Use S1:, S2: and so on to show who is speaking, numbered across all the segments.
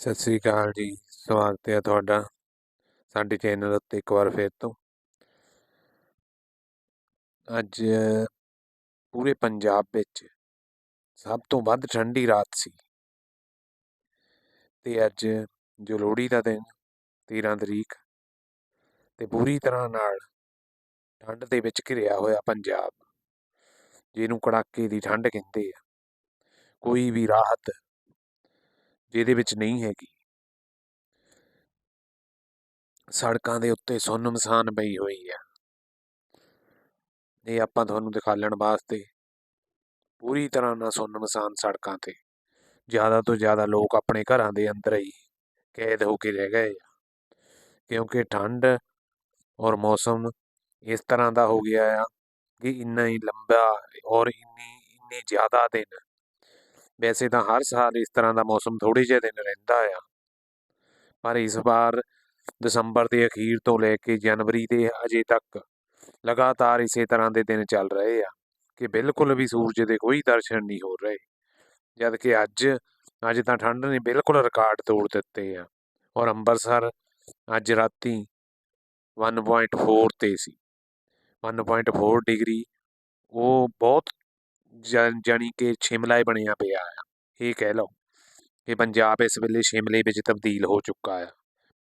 S1: ਸਤਿ ਸ੍ਰੀ ਅਕਾਲ ਜੀ, ਸਵਾਗਤ ਹੈ ਤੁਹਾਡਾ ਸਾਡੇ ਚੈਨਲ ਉੱਤੇ ਇੱਕ ਵਾਰ ਫਿਰ ਤੋਂ। ਅੱਜ ਪੂਰੇ ਪੰਜਾਬ ਵਿੱਚ ਸਭ ਤੋਂ ਵੱਧ ਠੰਡੀ ਰਾਤ ਸੀ। ਤੇ ਅੱਜ ਜੋ ਲੋਹੜੀ ਦਾ ਦਿਨ 13 ਤਰੀਕ, ਤੇ ਪੂਰੀ ਤਰ੍ਹਾਂ ਨਾਲ ਠੰਡ ਦੇ ਵਿੱਚ ਘਿਰਿਆ ਹੋਇਆ ਪੰਜਾਬ, ਜਿਹਨੂੰ ਕੜਾਕੇ ਦੀ ਠੰਡ ਕਹਿੰਦੇ ਆ। ਕੋਈ ਵੀ ਰਾਹਤ ਜਿਹਦੇ ਵਿੱਚ ਨਹੀਂ ਹੈਗੀ। ਸੜਕਾਂ ਦੇ ਉੱਤੇ ਸੁੰਨਮਸਾਨ ਪਈ ਹੋਈ ਆ ਇਹ ਆਪਾਂ ਤੁਹਾਨੂੰ ਦਿਖਾਲਣ ਵਾਸਤੇ ਪੂਰੀ ਤਰ੍ਹਾਂ ਨਾਲ ਸੁੰਨਮਸਾਨ ਸੜਕਾਂ ਤੇ। ਜ਼ਿਆਦਾ ਤੋਂ ਜ਼ਿਆਦਾ ਲੋਕ ਆਪਣੇ ਘਰਾਂ ਦੇ ਅੰਦਰ ਹੀ ਕੈਦ ਹੋ ਕੇ ਰਹਿ ਗਏ ਆ। ਕਿਉਂਕਿ ਠੰਡ ਔਰ ਮੌਸਮ ਇਸ ਤਰ੍ਹਾਂ ਦਾ ਹੋ ਗਿਆ ਆ ਕਿ ਇੰਨਾ ਹੀ ਲੰਬਾ ਔਰ ਇੰਨੀ ਇੰਨੀ ਜ਼ਿਆਦਾ ਦਿਨ ਵੈਸੇ ਤਾਂ ਹਰ ਸਾਲ ਇਸ ਤਰ੍ਹਾਂ ਦਾ ਮੌਸਮ ਥੋੜੇ ਜਿਹੇ ਦਿਨ ਰਹਿੰਦਾ ਆ। ਪਰ ਇਸ ਵਾਰ ਦਸੰਬਰ ਦੇ ਅਖੀਰ ਤੋਂ ਲੈ ਕੇ ਜਨਵਰੀ ਦੇ ਅਜੇ ਤੱਕ ਲਗਾਤਾਰ ਇਸੇ ਤਰ੍ਹਾਂ ਦੇ ਦਿਨ ਚੱਲ ਰਹੇ ਆ ਕਿ ਬਿਲਕੁਲ ਵੀ ਸੂਰਜ ਦੇ ਕੋਈ ਦਰਸ਼ਨ ਨਹੀਂ ਹੋ ਰਹੇ। ਜਦ ਕਿ ਅੱਜ ਅੱਜ ਤਾਂ ਠੰਡ ਨੇ ਬਿਲਕੁਲ ਰਿਕਾਰਡ ਤੋੜ ਦਿੱਤੇ ਆ ਔਰ ਅੰਮ੍ਰਿਤਸਰ ਅੱਜ ਰਾਤੀ 1.4 ਤੇ ਸੀ। 1.4 ਡਿਗਰੀ, ਉਹ ਬਹੁਤ ਜਾਨੀ ਕਿ ਸ਼ਿਮਲਾ ਹੀ ਬਣਿਆ ਪਿਆ ਆ। ਇਹ ਕਹਿ ਲਓ ਕਿ ਪੰਜਾਬ ਇਸ ਵੇਲੇ ਸ਼ਿਮਲੇ ਵਿੱਚ ਤਬਦੀਲ ਹੋ ਚੁੱਕਾ ਆ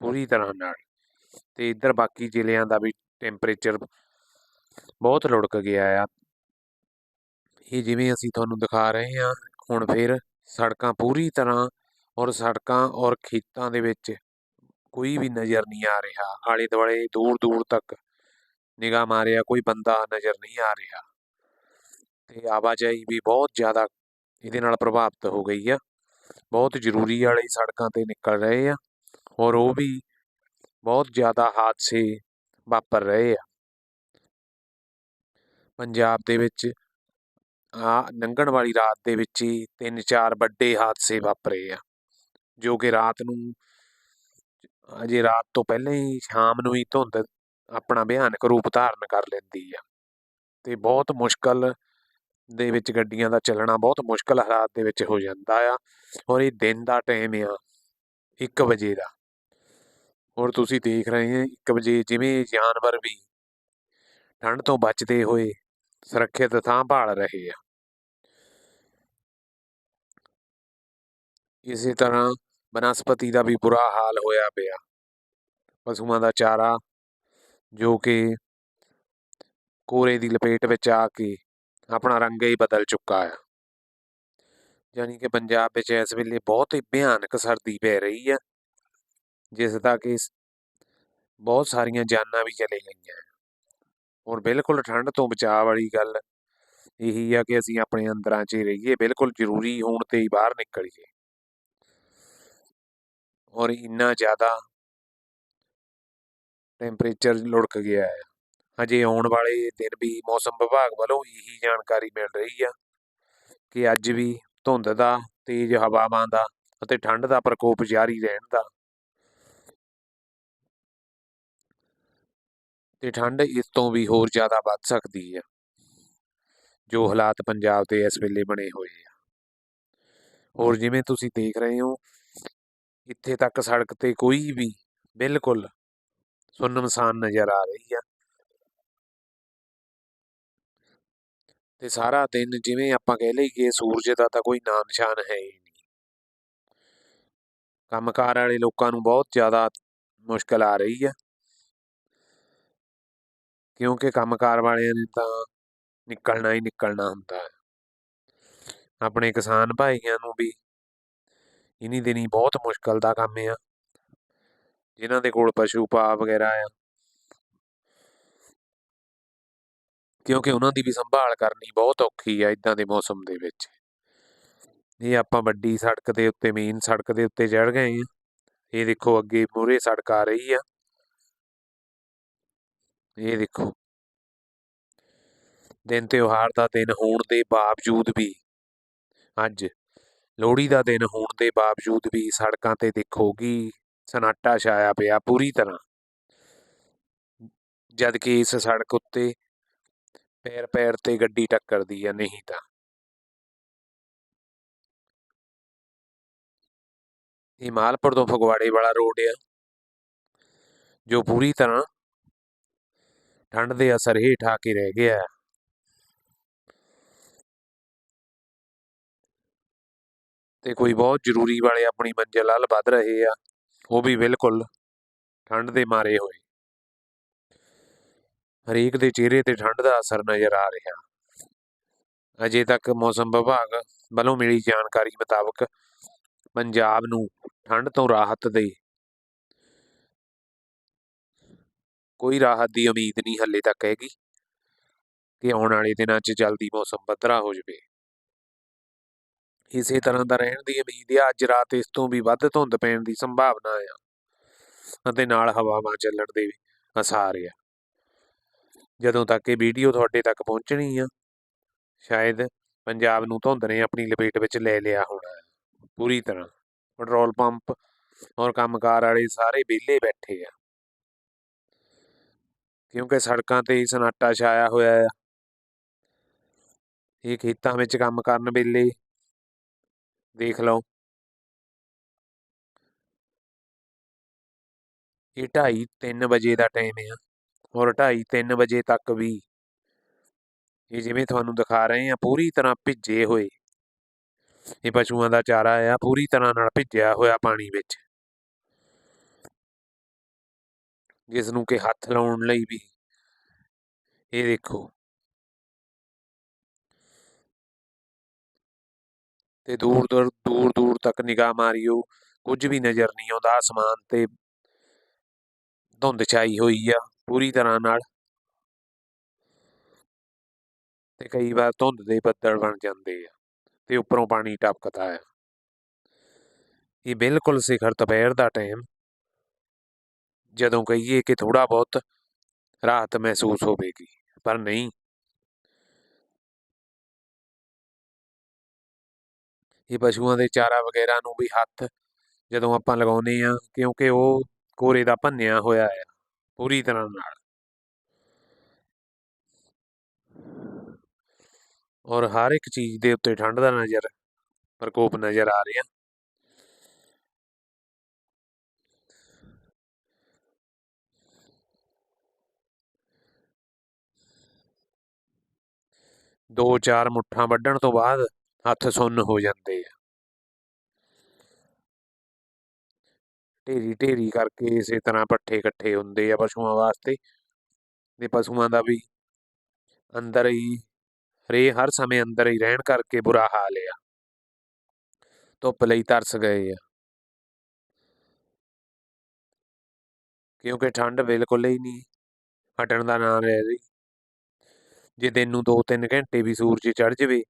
S1: ਪੂਰੀ ਤਰ੍ਹਾਂ ਨਾਲ। ਤੇ ਇੱਧਰ ਬਾਕੀ ਜ਼ਿਲ੍ਹਿਆਂ ਦਾ ਵੀ ਟੈਂਪਰੇਚਰ ਬਹੁਤ ਲੁੜਕ ਗਿਆ ਆ। ਇਹ ਜਿਵੇਂ ਅਸੀਂ ਤੁਹਾਨੂੰ ਦਿਖਾ ਰਹੇ ਹਾਂ ਹੁਣ ਫਿਰ ਸੜਕਾਂ ਪੂਰੀ ਤਰ੍ਹਾਂ ਔਰ ਸੜਕਾਂ ਔਰ ਖੇਤਾਂ ਦੇ ਵਿੱਚ ਕੋਈ ਵੀ ਨਜ਼ਰ ਨਹੀਂ ਆ ਰਿਹਾ। ਆਲੇ ਦੁਆਲੇ ਦੂਰ ਦੂਰ ਤੱਕ ਨਿਗਾਹ ਮਾਰਿਆ ਕੋਈ ਬੰਦਾ ਨਜ਼ਰ ਨਹੀਂ ਆ ਰਿਹਾ। ਤੇ ਆਵਾਜਾਈ ਵੀ ਬਹੁਤ ਜ਼ਿਆਦਾ ਇਹਦੇ ਨਾਲ ਪ੍ਰਭਾਵਿਤ ਹੋ ਗਈ ਆ। ਬਹੁਤ ਜ਼ਰੂਰੀ ਵਾਲੇ ਸੜਕਾਂ ਤੇ ਨਿਕਲ ਰਹੇ ਆ ਔਰ ਉਹ ਵੀ ਬਹੁਤ ਜ਼ਿਆਦਾ ਹਾਦਸੇ ਵਾਪਰ ਰਹੇ ਆ। ਪੰਜਾਬ ਦੇ ਵਿੱਚ ਆ ਲੰਘਣ ਵਾਲੀ ਰਾਤ ਦੇ ਵਿੱਚ ਹੀ ਤਿੰਨ ਚਾਰ ਵੱਡੇ ਹਾਦਸੇ ਵਾਪਰੇ ਆ, ਜੋ ਕਿ ਰਾਤ ਨੂੰ ਅਜੇ ਰਾਤ ਤੋਂ ਪਹਿਲਾਂ ਹੀ ਸ਼ਾਮ ਨੂੰ ਹੀ ਧੁੰਦ ਆਪਣਾ ਭਿਆਨਕ ਰੂਪ ਧਾਰਨ ਕਰ ਲੈਂਦੀ ਆ। ਤੇ ਬਹੁਤ ਮੁਸ਼ਕਲ ਦੇ ਵਿੱਚ ਗੱਡੀਆਂ ਦਾ ਚੱਲਣਾ ਬਹੁਤ ਮੁਸ਼ਕਲ ਹਾਲਾਤ ਦੇ ਵਿੱਚ ਹੋ ਜਾਂਦਾ ਆ। ਔਰ ਇਹ ਦਿਨ ਦਾ ਟਾਈਮ ਆ 1 ਵਜੇ ਦਾ। ਔਰ ਤੁਸੀਂ ਦੇਖ ਰਹੇ ਹੋ 1 ਵਜੇ ਜਿਵੇਂ ਜਾਨਵਰ ਵੀ ਠੰਡ ਤੋਂ ਬਚਦੇ ਹੋਏ ਸੁਰੱਖਿਅਤ ਥਾਂ ਭਾਲ ਰਹੇ ਆ। ਇਸੇ ਤਰ੍ਹਾਂ ਬਨਸਪਤੀ ਦਾ ਵੀ ਬੁਰਾ ਹਾਲ ਹੋਇਆ ਪਿਆ। ਪਸ਼ੂਆਂ ਦਾ ਚਾਰਾ ਜੋ ਕਿ ਕੋਰੇ ਦੀ ਲਪੇਟ ਵਿੱਚ ਆ ਕੇ ਆਪਣਾ ਰੰਗ ਹੀ ਬਦਲ ਚੁੱਕਾ ਹੈ ਯਾਨੀ ਕਿ ਪੰਜਾਬ ਵਿੱਚ ਇਸ ਵੇਲੇ ਬਹੁਤ ਹੀ ਭਿਆਨਕ ਸਰਦੀ ਪੈ ਰਹੀ ਹੈ ਜਿਸ ਦਾ ਕਿ ਬਹੁਤ ਸਾਰੀਆਂ ਜਾਨਾਂ ਵੀ ਚਲੇ ਗਈਆਂ। ਔਰ ਬਿਲਕੁਲ ਠੰਡ ਤੋਂ ਬਚਾਅ ਵਾਲੀ ਗੱਲ ਇਹੀ ਆ ਕਿ ਅਸੀਂ ਆਪਣੇ ਅੰਦਰਾਂ 'ਚ ਹੀ ਰਹੀਏ, ਬਿਲਕੁਲ ਜ਼ਰੂਰੀ ਹੋਣ ਤੇ ਹੀ ਬਾਹਰ ਨਿਕਲੀਏ। ਔਰ ਇੰਨਾ ਜ਼ਿਆਦਾ ਟੈਂਪਰੇਚਰ ਲੁੜਕ ਗਿਆ ਹੈ ਹਜੇ ਆਉਣ ਵਾਲੇ ਦਿਨ ਵੀ ਮੌਸਮ ਵਿਭਾਗ ਵੱਲੋਂ ਇਹੀ ਜਾਣਕਾਰੀ ਮਿਲ ਰਹੀ ਆ ਕਿ ਅੱਜ ਵੀ ਧੁੰਦ ਦਾ, ਤੇਜ਼ ਹਵਾਵਾਂ ਦਾ ਅਤੇ ਠੰਡ ਦਾ ਪ੍ਰਕੋਪ ਜਾਰੀ ਰਹਿਣ ਦਾ। ਤੇ ਠੰਡ ਇਸ ਤੋਂ ਵੀ ਹੋਰ ਜ਼ਿਆਦਾ ਵੱਧ ਸਕਦੀ ਹੈ ਜੋ ਹਾਲਾਤ ਪੰਜਾਬ ਦੇ ਇਸ ਵੇਲੇ ਬਣੇ ਹੋਏ ਆ। ਹੋਰ ਜਿਵੇਂ ਤੁਸੀਂ ਦੇਖ ਰਹੇ ਹੋ, ਇੱਥੇ ਤੱਕ ਸੜਕ ਤੇ ਕੋਈ ਵੀ ਬਿਲਕੁਲ ਸੁੰਨਮਸਾਨ ਨਜ਼ਰ ਆ ਰਹੀ ਆ। ਤੇ ਸਾਰਾ ਦਿਨ ਜਿਵੇਂ ਆਪਾਂ ਕਹਿ ਲਈਏ ਸੂਰਜ ਦਾ ਤਾਂ ਕੋਈ ਨਾਮ ਨਿਸ਼ਾਨ ਹੈ ਹੀ ਨਹੀਂ। ਕੰਮਕਾਰ ਵਾਲੇ ਲੋਕਾਂ ਨੂੰ ਬਹੁਤ ਜ਼ਿਆਦਾ ਮੁਸ਼ਕਲ ਆ ਰਹੀ ਆ ਕਿਉਂਕਿ ਕੰਮਕਾਰ ਵਾਲਿਆਂ ਨੇ ਤਾਂ ਨਿਕਲਣਾ ਹੀ ਨਿਕਲਣਾ ਹੁੰਦਾ ਹੈ। ਆਪਣੇ ਕਿਸਾਨ ਭਾਈਆਂ ਨੂੰ ਵੀ ਇਨੀ ਦਿਨੀ ਬਹੁਤ ਮੁਸ਼ਕਲ ਦਾ ਕੰਮ ਆ। ਜਿਨ੍ਹਾਂ ਦੇ ਕੋਲ ਪਸ਼ੂ ਪਾ ਵਗੈਰਾ ਆ। ਕਿਉਂਕਿ ਉਹਨਾਂ ਦੀ ਵੀ ਸੰਭਾਲ ਕਰਨੀ ਬਹੁਤ ਔਖੀ ਆ ਇਦਾਂ ਦੇ ਮੌਸਮ ਦੇ ਵਿੱਚ। ਇਹ ਆਪਾਂ ਵੱਡੀ ਸੜਕ ਦੇ ਉੱਤੇ ਮੇਨ ਸੜਕ ਦੇ ਉੱਤੇ ਚੜ ਗਏ ਆ ਇਹ ਦੇਖੋ ਅੱਗੇ ਮੂਰੇ ਸੜਕ ਆ ਰਹੀ ਆ। ਇਹ ਦੇਖੋ। ਦਿਨ ਤਿਉਹਾਰ ਦਾ ਦਿਨ ਹੋਣ ਦੇ ਬਾਵਜੂਦ ਵੀ, ਅੱਜ ਲੋਹੜੀ ਦਾ ਦਿਨ ਹੋਣ ਦੇ ਬਾਵਜੂਦ ਵੀ ਸੜਕਾਂ ਤੇ ਦੇਖੋ ਕਿ ਸਨਾਟਾ ਛਾਇਆ ਪਿਆ ਪੂਰੀ ਤਰ੍ਹਾਂ। ਜਦ ਕਿ ਇਸ ਸੜਕ ਉੱਤੇ ਪੈਰ ਪੈਰ ਤੇ ਗੱਡੀ ਟੱਕਰਦੀ ਆ, ਨਹੀਂ ਤਾਂ। ਇਹ ਮਾਲਪੁਰ ਤੋਂ ਫਗਵਾੜੇ ਵਾਲਾ ਰੋਡ ਆ। ਜੋ ਪੂਰੀ ਤਰ੍ਹਾਂ ਠੰਡ ਦੇ ਅਸਰ ਹੇਠ ਆ ਕੇ ਰਹਿ ਗਿਆ। ਹੈ। ਤੇ ਕੋਈ ਬਹੁਤ ਜ਼ਰੂਰੀ ਵਾਲੇ ਆਪਣੀ ਮੰਜ਼ਿਲ ਵੱਲ ਵੱਧ ਰਹੇ ਆ, ਉਹ ਵੀ ਬਿਲਕੁਲ ਠੰਡ ਦੇ ਮਾਰੇ ਹੋਏ। ਹਰੇਕ ਦੇ ਚਿਹਰੇ ਤੇ ਠੰਡ ਦਾ ਅਸਰ ਨਜ਼ਰ ਆ ਰਿਹਾ। ਅਜੇ ਤੱਕ ਮੌਸਮ ਵਿਭਾਗ ਵੱਲੋਂ ਮਿਲੀ ਜਾਣਕਾਰੀ ਮੁਤਾਬਕ ਪੰਜਾਬ ਨੂੰ ਠੰਡ ਤੋਂ ਰਾਹਤ ਦੇ ਕੋਈ ਰਾਹਤ ਦੀ ਉਮੀਦ ਨਹੀਂ ਹੱਲੇ ਤੱਕ ਹੈਗੀ ਕਿ ਆਉਣ ਵਾਲੇ ਦਿਨਾਂ 'ਚ ਜਲਦੀ ਮੌਸਮ ਬੱਦਰਾ ਹੋ ਜਾਵੇ। ਇਸੇ ਤਰ੍ਹਾਂ ਦਾ ਰਹਿਣ ਦੀ ਉਮੀਦ ਹੈ ਅੱਜ ਰਾਤ ਇਸ ਤੋਂ ਵੀ ਵੱਧ ਧੁੰਦ ਪੈਣ ਦੀ ਸੰਭਾਵਨਾ ਆ ਅਤੇ ਨਾਲ ਹਵਾਵਾਂ ਚੱਲਣ ਦੇ ਵੀ ਅਸਾਰ ਆ। ਜਦੋਂ ਤੱਕ ਇਹ ਵੀਡੀਓ ਤੁਹਾਡੇ ਤੱਕ ਪਹੁੰਚਣੀ ਆ, ਸ਼ਾਇਦ ਪੰਜਾਬ ਨੂੰ ਧੁੰਦ ਨੇ ਆਪਣੀ ਲਪੇਟ ਵਿੱਚ ਲੈ ਲਿਆ ਹੋਣਾ ਪੂਰੀ ਤਰ੍ਹਾਂ। ਪੈਟਰੋਲ ਪੰਪ ਔਰ ਕੰਮਕਾਰ ਵਾਲੇ ਸਾਰੇ ਵਿਹਲੇ ਬੈਠੇ ਆ। ਕਿਉਂਕਿ ਸੜਕਾਂ ਤੇ ਹੀ ਸਨਾਟਾ ਛਾਇਆ ਹੋਇਆ ਆ। ਇਹ ਖੇਤਾਂ ਵਿੱਚ ਕੰਮ ਕਰਨ ਵੇਲੇ, ਦੇਖ ਲਓ। ਇਹ 2:30 3 ਵਜੇ ਦਾ ਟਾਈਮ ਆ। ਔਰ 2:30 3 ਵਜੇ ਤੱਕ ਵੀ। ਇਹ ਜਿਵੇਂ ਤੁਹਾਨੂੰ ਦਿਖਾ ਰਹੇ ਆ ਪੂਰੀ ਤਰ੍ਹਾਂ ਭਿੱਜੇ ਹੋਏ। ਇਹ ਪਸ਼ੂਆਂ ਦਾ ਚਾਰਾ ਆ, ਪੂਰੀ ਤਰ੍ਹਾਂ ਨਾਲ ਭਿੱਜਿਆ ਹੋਇਆ ਪਾਣੀ ਵਿੱਚ। ਜਿਸ ਨੂੰ ਕਿ ਹੱਥ ਲਾਉਣ ਲਈ ਵੀ। ਇਹ ਦੇਖੋ। ਤੇ ਦੂਰ ਦੂਰ ਦੂਰ ਦੂਰ ਤੱਕ ਨਿਗਾਹ ਮਾਰਿਓ। ਕੁਝ ਵੀ ਨਜ਼ਰ ਨਹੀਂ ਆਉਂਦਾ, ਅਸਮਾਨ ਤੇ ਧੁੰਦ ਛਾਈ ਹੋਈ ਆ। ਪੂਰੀ ਤਰ੍ਹਾਂ ਨਾਲ। ਤੇ ਕਈ ਵਾਰ ਧੁੰਦ ਦੇ ਬੱਦਲ ਬਣ ਜਾਂਦੇ ਆ, ਤੇ ਉੱਪਰੋਂ ਪਾਣੀ ਟਪਕਦਾ ਆ। ਇਹ ਬਿਲਕੁਲ ਸਿਖਰ ਦੁਪਹਿਰ ਦਾ ਟਾਈਮ। ਜਦੋਂ ਕਹੀਏ ਕਿ ਥੋੜਾ ਬਹੁਤ ਰਾਹਤ ਮਹਿਸੂਸ ਹੋਵੇਗੀ, ਪਰ ਨਹੀਂ। ਇਹ ਪਸ਼ੂਆਂ ਦੇ ਚਾਰਾ ਵਗੈਰਾ ਨੂੰ ਵੀ ਹੱਥ ਜਦੋਂ ਆਪਾਂ ਲਗਾਉਨੇ ਆ ਕਿਉਂਕਿ ਉਹ ਕੋਰੇ ਦਾ ਭੰਨਿਆ ਹੋਇਆ ਆ। ਪੂਰੀ ਤਰ੍ਹਾਂ ਨਾਲ। ਔਰ ਹਰ ਇੱਕ ਚੀਜ਼ ਦੇ ਉੱਤੇ ਠੰਡ ਦਾ ਨਜ਼ਰ, ਪ੍ਰਕੋਪ ਨਜ਼ਰ ਆ ਰਿਹਾ। ਦੋ ਚਾਰ ਮੁੱਠਾਂ ਵੱਢਣ ਤੋਂ ਬਾਅਦ ਹੱਥ ਸੁੰਨ ਹੋ ਜਾਂਦੇ ਆ। ਢੇਰੀ ਢੇਰੀ ਕਰਕੇ ਇਸੇ ਤਰ੍ਹਾਂ ਪੱਠੇ ਇਕੱਠੇ ਹੁੰਦੇ ਆ ਪਸ਼ੂਆਂ ਵਾਸਤੇ ਤੇ ਪਸ਼ੂਆਂ ਦਾ ਵੀ ਅੰਦਰ ਹੀ ਰੇ, ਹਰ ਸਮੇਂ ਅੰਦਰ ਹੀ ਰਹਿਣ ਕਰਕੇ ਬੁਰਾ ਹਾਲ ਆ। ਧੁੱਪ ਲਈ ਤਰਸ ਗਏ ਆ। ਕਿਉਂਕਿ ਠੰਡ ਬਿਲਕੁਲ ਹੀ ਨਹੀਂ, ਹਟਣ ਦਾ ਨਾਂ ਲੈ ਰਹੀ। ਜੇ ਦਿਨ ਨੂੰ 2-3 ਘੰਟੇ ਵੀ ਸੂਰਜ ਚੜ ਜਾਵੇ,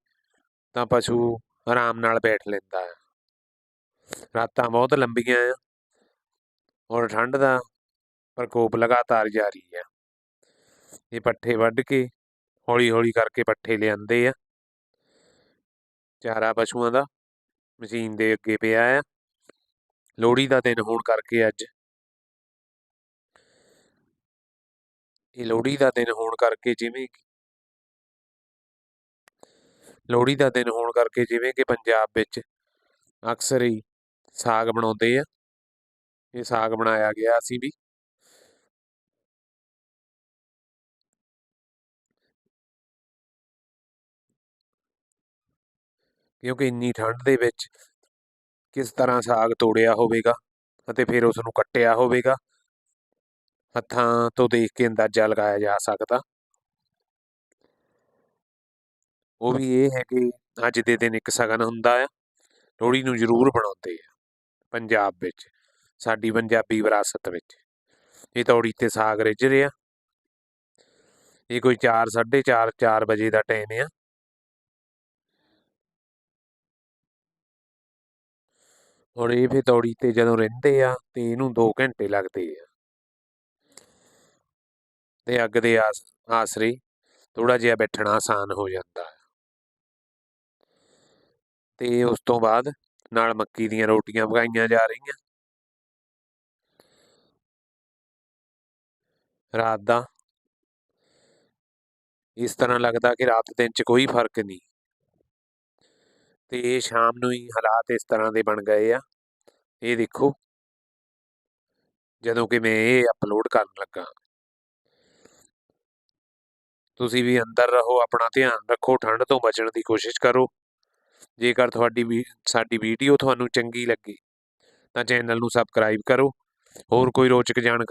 S1: ਤਾਂ ਪਸ਼ੂ ਆਰਾਮ ਨਾਲ ਬੈਠ ਲੈਂਦਾ ਹੈ ਰਾਤਾਂ ਬਹੁਤ ਲੰਬੀਆਂ ਆ। ਔਰ ਠੰਡ ਦਾ ਪ੍ਰਕੋਪ ਲਗਾਤਾਰ ਜਾਰੀ ਹੈ ਇਹ ਪੱਠੇ ਵੱਢ ਕੇ ਹੌਲੀ ਹੌਲੀ ਕਰਕੇ ਪੱਠੇ ਲਿਆਂਦੇ ਆ। ਚਾਰਾ ਪਸ਼ੂਆਂ ਦਾ ਮਸ਼ੀਨ ਦੇ ਅੱਗੇ ਪਿਆ ਆ। ਲੋਹੜੀ ਦਾ ਦਿਨ ਹੋਣ ਕਰਕੇ ਅੱਜ। ਇਹ ਲੋਹੜੀ ਦਾ ਦਿਨ ਹੋਣ ਕਰਕੇ ਜਿਵੇਂ ਲੋਹੜੀ ਦਾ ਦਿਨ ਹੋਣ ਕਰਕੇ ਜਿਵੇਂ ਕਿ ਪੰਜਾਬ ਵਿੱਚ ਅਕਸਰ ਹੀ ਸਾਗ ਬਣਾਉਂਦੇ ਆ। ਇਹ ਸਾਗ ਬਣਾਇਆ ਗਿਆ ਸੀ ਵੀ। ਕਿਉਂਕਿ ਇੰਨੀ ਠੰਡ ਦੇ ਵਿੱਚ ਕਿਸ ਤਰ੍ਹਾਂ ਸਾਗ ਤੋੜਿਆ ਹੋਵੇਗਾ ਅਤੇ ਫਿਰ ਉਸ ਨੂੰ ਕੱਟਿਆ ਹੋਵੇਗਾ, ਹੱਥਾਂ ਤੋਂ ਦੇਖ ਕੇ ਅੰਦਾਜ਼ਾ ਲਗਾਇਆ ਜਾ ਸਕਦਾ। ਉਹ ਵੀ ਇਹ ਹੈ ਕਿ ਅੱਜ ਦੇ ਦਿਨ ਇੱਕ ਸਗਨ ਹੁੰਦਾ ਆ, ਲੋਹੜੀ ਨੂੰ ਜ਼ਰੂਰ ਬਣਾਉਂਦੇ ਆ, ਪੰਜਾਬ ਵਿੱਚ। ਸਾਡੀ ਪੰਜਾਬੀ ਵਿਰਾਸਤ ਵਿੱਚ। ਇਹ ਤੌੜੀ ਤੇ ਸਾਗ ਰਿੱਝ ਰਿਹਾ ਇਹ ਕੋਈ 4 4:30 4 ਵਜੇ ਦਾ ਟਾਈਮ ਆ। ਹੁਣ ਇਹ ਫੇ ਤੌੜੀ ਤੇ ਜਦੋਂ ਰਹਿੰਦੇ ਆ, ਤੇ ਇਹਨੂੰ 2 ਘੰਟੇ ਲੱਗਦੇ ਆ। ਤੇ ਅੱਗ ਦੇ ਆਸ, ਆਸਰੇ ਥੋੜਾ ਜਿਹਾ ਬੈਠਣਾ ਆਸਾਨ ਹੋ ਜਾਂਦਾ ਹੈ ਤੇ ਉਸ ਤੋਂ ਬਾਅਦ ਨਾਲ ਮੱਕੀ ਦੀਆਂ ਰੋਟੀਆਂ ਪਕਾਈਆਂ ਜਾ ਰਹੀਆਂ। ਰਾਤ ਦਾ। ਇਸ ਤਰ੍ਹਾਂ ਲੱਗਦਾ ਕਿ ਰਾਤ ਦਿਨ 'ਚ ਕੋਈ ਫ਼ਰਕ ਨਹੀਂ। ਤੇ ਸ਼ਾਮ ਨੂੰ ਹੀ ਹਾਲਾਤ ਇਸ ਤਰ੍ਹਾਂ ਦੇ ਬਣ ਗਏ ਆ। ਇਹ ਦੇਖੋ। ਜਦੋਂ ਕਿ ਮੈਂ ਇਹ ਅਪਲੋਡ ਕਰਨ ਲੱਗਾ। ਤੁਸੀਂ ਵੀ ਅੰਦਰ ਰਹੋ, ਆਪਣਾ ਧਿਆਨ ਰੱਖੋ ਠੰਡ ਤੋਂ ਬਚਣ ਦੀ ਕੋਸ਼ਿਸ਼ ਕਰੋ। ਜੇਕਰ ਤੁਹਾਡੀ ਵੀ, ਸਾਡੀ ਵੀਡੀਓ ਤੁਹਾਨੂੰ ਚੰਗੀ ਲੱਗੀ, ਤਾਂ ਚੈਨਲ ਨੂੰ ਸਬਸਕ੍ਰਾਈਬ ਕਰੋ। ਹੋਰ ਕੋਈ ਰੋਚਕ ਜਾਣਕਾਰੀ